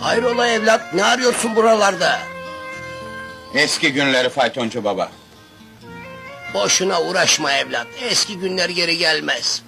Hayrola evlat ne arıyorsun buralarda? Eski günleri faytoncu baba. Boşuna uğraşma evlat. Eski günler geri gelmez.